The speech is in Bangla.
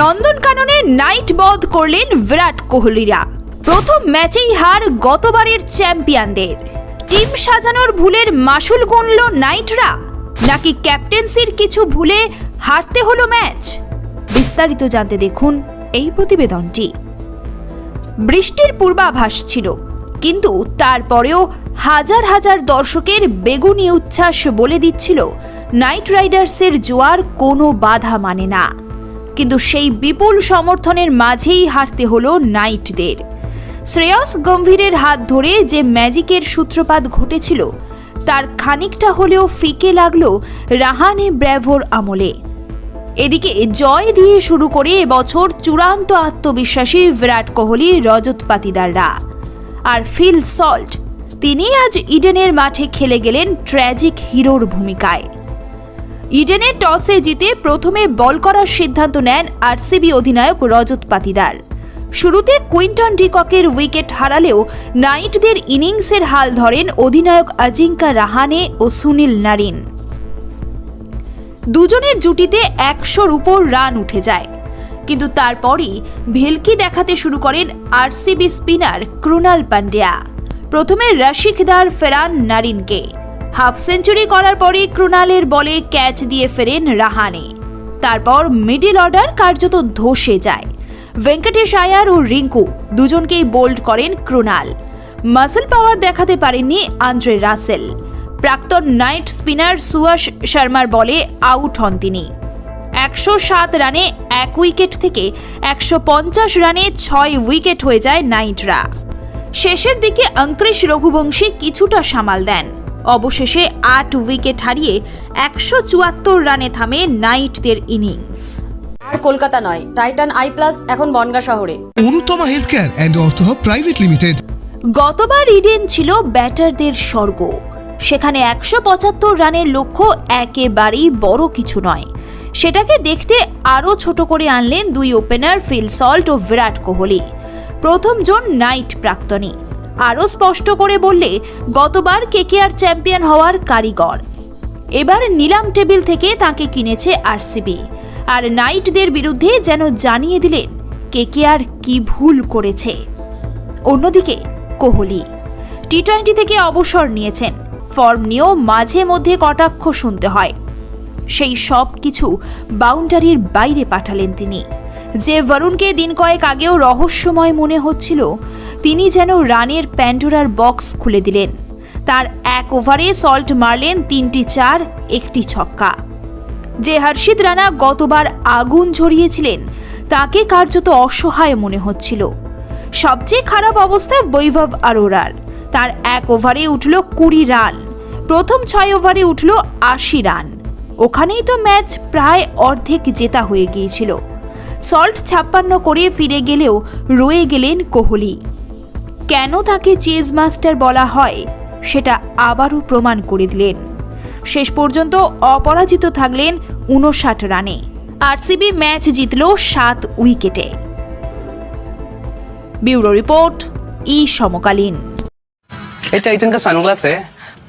নন্দনকাননে নাইট বধ করলেন বিরাট কোহলিরা। প্রথম ম্যাচেই হার গতবারের চ্যাম্পিয়নদের। টিম সাজানোর ভুলের মাসুল গুনল নাইটরা? নাকি ক্যাপ্টেন্সির কিছু ভুলে হারতে হলো ম্যাচ? বিস্তারিত জানতে দেখুন এই প্রতিবেদনটি। বৃষ্টির পূর্বাভাস ছিল, কিন্তু তারপরেও হাজার হাজার দর্শকের বেগুনি উচ্ছ্বাস বলে দিচ্ছিল, নাইট রাইডার্সের জোয়ার কোনো বাধা মানে না। কিন্তু সেই বিপুল সমর্থনের মাঝেই হারতে হলো নাইটদের। শ্রেয়স গম্ভীরের হাত ধরে যে ম্যাজিকের সূত্রপাত ঘটেছিল, তার খানিকটা হলেও ফিকে লাগল রাহানে ব্র্যাভোর আমলে। এদিকে জয় দিয়ে শুরু করে এবছর চূড়ান্ত আত্মবিশ্বাসী বিরাট কোহলি, রজত পাতিদাররা। আর ফিল সল্ট, তিনি আজ ইডেনের মাঠে খেলে গেলেন ট্র্যাজিক হিরোর ভূমিকায়। ইডেনে টসে জিতে প্রথমে বল করার সিদ্ধান্ত নেন আরসিবি অধিনায়ক রজত পাতিদার। শুরুতে কুইন্টন ডিককের উইকেট হারালেও নাইটদের ইনিংসের হাল ধরেন অধিনায়ক আজিঙ্কা রাহানে ও সুনীল নারিন। দুজনের জুটিতে একশোর উপর রান উঠে যায়। কিন্তু তারপরই ভেলকি দেখাতে শুরু করেন আরসিবি স্পিনার ক্রুনাল পান্ডিয়া। প্রথমে রশিকদার ফেরান নারিনকে। হাফ সেঞ্চুরি করার পরে ক্রুনালের বলে ক্যাচ দিয়ে ফেরেন রাহানে। তারপর মিডিল অর্ডার কার্যত ধসে যায়। ভেঙ্কটেশ আয়ার ও রিঙ্কু দুজনকেই বোল্ড করেন ক্রুনাল। মাসেল পাওয়ার দেখাতে পারেননি আন্দ্রে রাসেল। প্রাক্তন নাইট স্পিনার সুয়াশ শর্মার বলে আউট হন তিনি। একশো সাত রানে এক উইকেট থেকে একশো পঞ্চাশ রানে ছয় উইকেট হয়ে যায় নাইটরা। শেষের দিকে অঙ্কৃশ রঘুবংশী কিছুটা সামাল দেন। অবশেষে আট উইকেট হারিয়ে একশো চুয়াত্তর রানে থামে নাইটদের ইনিংস। আর কলকাতা নয় টাইটান আই প্লাস এখন বনগা শহরে। Anutama health care and ortho private limited. গতবার ইডেন ছিল ব্যাটারদের স্বর্গ। সেখানে একশো পঁচাত্তর রানের লক্ষ্য একেবারেই বড় কিছু নয়। সেটাকে দেখতে আরও ছোট করে আনলেন দুই ওপেনার ফিল সল্ট ও বিরাট কোহলি। প্রথম জন নাইট প্রাক্তনী। আরও স্পষ্ট করে বললে, গতবার কেকেআর চ্যাম্পিয়ন হওয়ার কারিগর। এবার নিলাম টেবিল থেকে তাকে কিনেছে আরসিবি। আর নাইটদের বিরুদ্ধে যেন জানিয়ে দিলেন, কেকেআর কি ভুল করেছে? অন্যদিকে, কোহলি। টি টোয়েন্টি থেকে অবসর নিয়েছেন। ফর্ম নিয়েও মাঝে মধ্যে কটাক্ষ শুনতে হয়। সেই সব কিছু বাউন্ডারির বাইরে পাঠালেন তিনি। যে বরুণকে দিন কয়েক আগেও রহস্যময় মনে হচ্ছিল, তিনি যেন রানের প্যান্ডোরার বক্স খুলে দিলেন। তার এক ওভারে সল্ট মারলেন তিনটি চার, একটি ছক্কা। যে হর্ষিত রানা গতবার আগুন ঝরিয়েছিলেন, তাকে কার্যত অসহায় মনে হচ্ছিল। সবচেয়ে খারাপ অবস্থা বৈভব আরোরার। তার এক ওভারে উঠল কুড়ি রান, প্রথম ছয় ওভারে উঠল আশি রান। ওখানেই তো ম্যাচ প্রায় অর্ধেক জেতা হয়ে গিয়েছিল। সল্ট ছাপ্পান্ন করে ফিরে গেলেও রয়ে গেলেন কোহলি কেন তাকে চেজ মাস্টার বলা হয় সেটা আবারও প্রমাণ করে দিলেন শেষ পর্যন্ত অপরাজিত থাকলেন উনষাট রানে আরসিবি ম্যাচ জিতল সাত উইকেটে ब्यूरो रिपोर्ट ई समकालीन ये टाइटन का सनग्लास है